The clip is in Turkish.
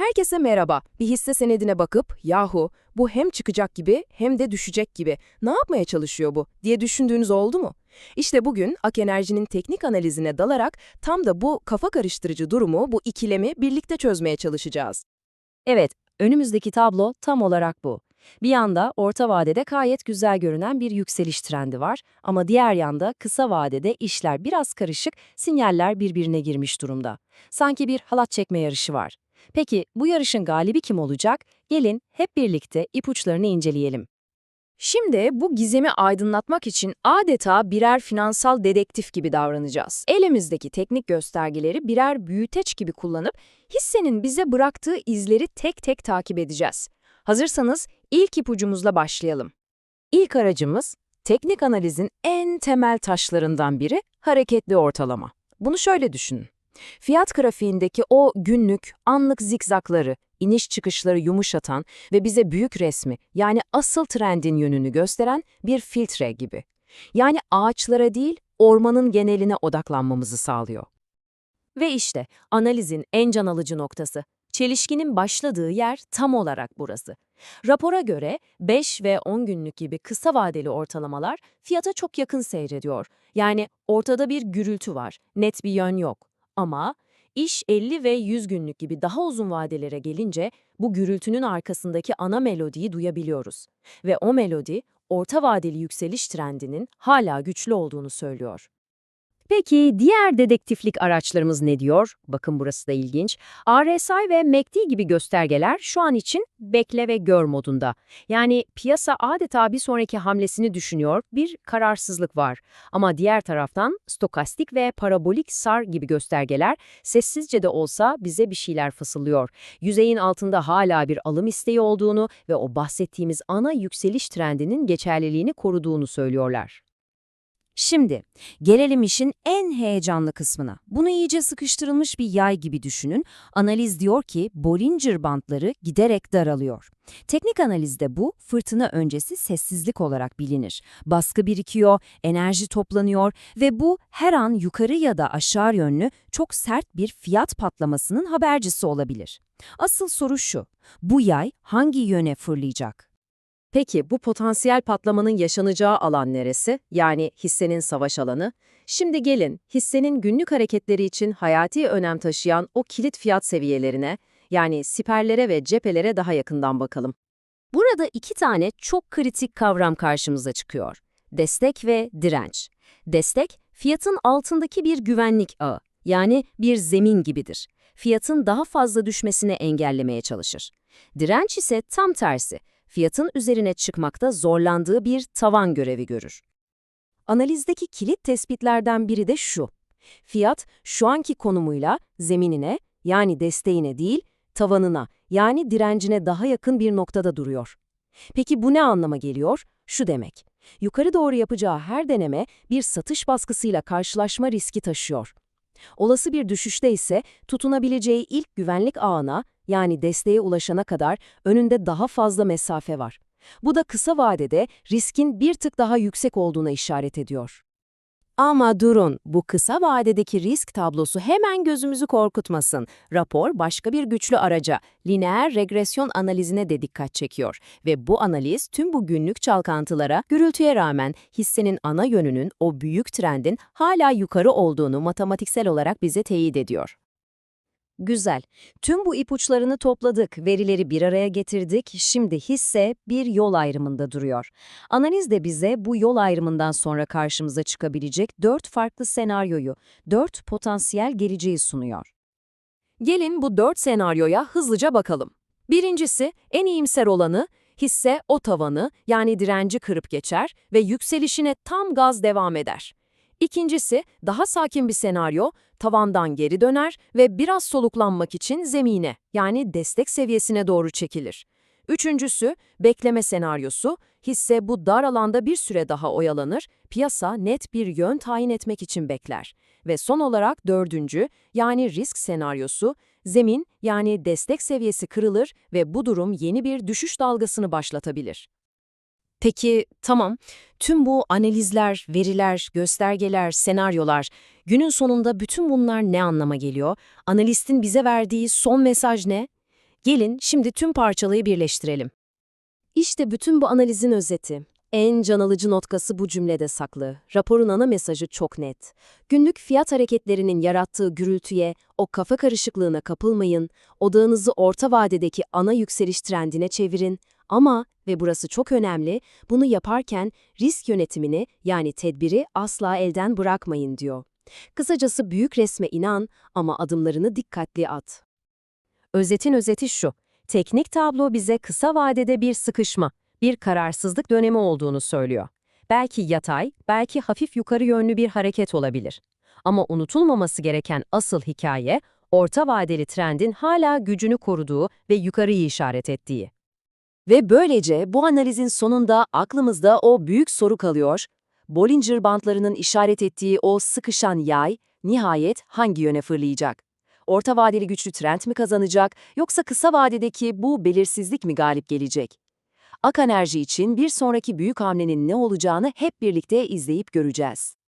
Herkese merhaba. Bir hisse senedine bakıp yahu bu hem çıkacak gibi hem de düşecek gibi ne yapmaya çalışıyor bu diye düşündüğünüz oldu mu? İşte bugün Ak Enerji'nin teknik analizine dalarak tam da bu kafa karıştırıcı durumu, bu ikilemi birlikte çözmeye çalışacağız. Evet, önümüzdeki tablo tam olarak bu. Bir yanda orta vadede gayet güzel görünen bir yükseliş trendi var ama diğer yanda kısa vadede işler biraz karışık, sinyaller birbirine girmiş durumda. Sanki bir halat çekme yarışı var. Peki bu yarışın galibi kim olacak? Gelin hep birlikte ipuçlarını inceleyelim. Şimdi bu gizemi aydınlatmak için adeta birer finansal dedektif gibi davranacağız. Elimizdeki teknik göstergeleri birer büyüteç gibi kullanıp hissenin bize bıraktığı izleri tek tek takip edeceğiz. Hazırsanız ilk ipucumuzla başlayalım. İlk aracımız teknik analizin en temel taşlarından biri hareketli ortalama. Bunu şöyle düşünün. Fiyat grafiğindeki o günlük, anlık zikzakları, iniş çıkışları yumuşatan ve bize büyük resmi yani asıl trendin yönünü gösteren bir filtre gibi. Yani ağaçlara değil, ormanın geneline odaklanmamızı sağlıyor. Ve işte analizin en can alıcı noktası. Çelişkinin başladığı yer tam olarak burası. Rapora göre 5 ve 10 günlük gibi kısa vadeli ortalamalar fiyata çok yakın seyrediyor. Yani ortada bir gürültü var, net bir yön yok. Ama iş 50 ve 100 günlük gibi daha uzun vadelere gelince bu gürültünün arkasındaki ana melodiyi duyabiliyoruz. Ve o melodi orta vadeli yükseliş trendinin hala güçlü olduğunu söylüyor. Peki diğer dedektiflik araçlarımız ne diyor? Bakın burası da ilginç. RSI ve MACD gibi göstergeler şu an için bekle ve gör modunda. Yani piyasa adeta bir sonraki hamlesini düşünüyor, bir kararsızlık var. Ama diğer taraftan stokastik ve parabolik SAR gibi göstergeler sessizce de olsa bize bir şeyler fısıldıyor. Yüzeyin altında hala bir alım isteği olduğunu ve o bahsettiğimiz ana yükseliş trendinin geçerliliğini koruduğunu söylüyorlar. Şimdi gelelim işin en heyecanlı kısmına. Bunu iyice sıkıştırılmış bir yay gibi düşünün. Analiz diyor ki Bollinger bantları giderek daralıyor. Teknik analizde bu fırtına öncesi sessizlik olarak bilinir. Baskı birikiyor, enerji toplanıyor ve bu her an yukarı ya da aşağı yönlü çok sert bir fiyat patlamasının habercisi olabilir. Asıl soru şu, bu yay hangi yöne fırlayacak? Peki bu potansiyel patlamanın yaşanacağı alan neresi? Yani hissenin savaş alanı? Şimdi gelin hissenin günlük hareketleri için hayati önem taşıyan o kilit fiyat seviyelerine, yani siperlere ve cephelere daha yakından bakalım. Burada iki tane çok kritik kavram karşımıza çıkıyor. Destek ve direnç. Destek, fiyatın altındaki bir güvenlik ağı, yani bir zemin gibidir. Fiyatın daha fazla düşmesini engellemeye çalışır. Direnç ise tam tersi, fiyatın üzerine çıkmakta zorlandığı bir tavan görevi görür. Analizdeki kilit tespitlerden biri de şu. Fiyat şu anki konumuyla zeminine yani desteğine değil, tavanına yani direncine daha yakın bir noktada duruyor. Peki bu ne anlama geliyor? Şu demek. Yukarı doğru yapacağı her deneme bir satış baskısıyla karşılaşma riski taşıyor. Olası bir düşüşte ise tutunabileceği ilk güvenlik ağına yani desteğe ulaşana kadar önünde daha fazla mesafe var. Bu da kısa vadede riskin bir tık daha yüksek olduğuna işaret ediyor. Ama durun, bu kısa vadedeki risk tablosu hemen gözümüzü korkutmasın. Rapor başka bir güçlü araca, lineer regresyon analizine de dikkat çekiyor. Ve bu analiz tüm bu günlük çalkantılara, gürültüye rağmen hissenin ana yönünün o büyük trendin hala yukarı olduğunu matematiksel olarak bize teyit ediyor. Güzel. Tüm bu ipuçlarını topladık, verileri bir araya getirdik. Şimdi hisse bir yol ayrımında duruyor. Analiz de bize bu yol ayrımından sonra karşımıza çıkabilecek dört farklı senaryoyu, dört potansiyel geleceği sunuyor. Gelin bu dört senaryoya hızlıca bakalım. Birincisi, en iyimser olanı, hisse o tavanı yani direnci kırıp geçer ve yükselişine tam gaz devam eder. İkincisi, daha sakin bir senaryo, tavandan geri döner ve biraz soluklanmak için zemine, yani destek seviyesine doğru çekilir. Üçüncüsü, bekleme senaryosu, hisse bu dar alanda bir süre daha oyalanır, piyasa net bir yön tayin etmek için bekler. Ve son olarak dördüncü, yani risk senaryosu, zemin yani destek seviyesi kırılır ve bu durum yeni bir düşüş dalgasını başlatabilir. Peki tamam, tüm bu analizler, veriler, göstergeler, senaryolar, günün sonunda bütün bunlar ne anlama geliyor? Analistin bize verdiği son mesaj ne? Gelin şimdi tüm parçalayı birleştirelim. İşte bütün bu analizin özeti. En can alıcı notkası bu cümlede saklı. Raporun ana mesajı çok net. Günlük fiyat hareketlerinin yarattığı gürültüye, o kafa karışıklığına kapılmayın, odağınızı orta vadedeki ana yükseliş trendine çevirin ama, ve burası çok önemli, bunu yaparken risk yönetimini yani tedbiri asla elden bırakmayın diyor. Kısacası büyük resme inan ama adımlarını dikkatli at. Özetin özeti şu. Teknik tablo bize kısa vadede bir sıkışma, bir kararsızlık dönemi olduğunu söylüyor. Belki yatay, belki hafif yukarı yönlü bir hareket olabilir. Ama unutulmaması gereken asıl hikaye, orta vadeli trendin hala gücünü koruduğu ve yukarıyı işaret ettiği. Ve böylece bu analizin sonunda aklımızda o büyük soru kalıyor. Bollinger bantlarının işaret ettiği o sıkışan yay nihayet hangi yöne fırlayacak? Orta vadeli güçlü trend mi kazanacak yoksa kısa vadedeki bu belirsizlik mi galip gelecek? Ak Enerji için bir sonraki büyük hamlenin ne olacağını hep birlikte izleyip göreceğiz.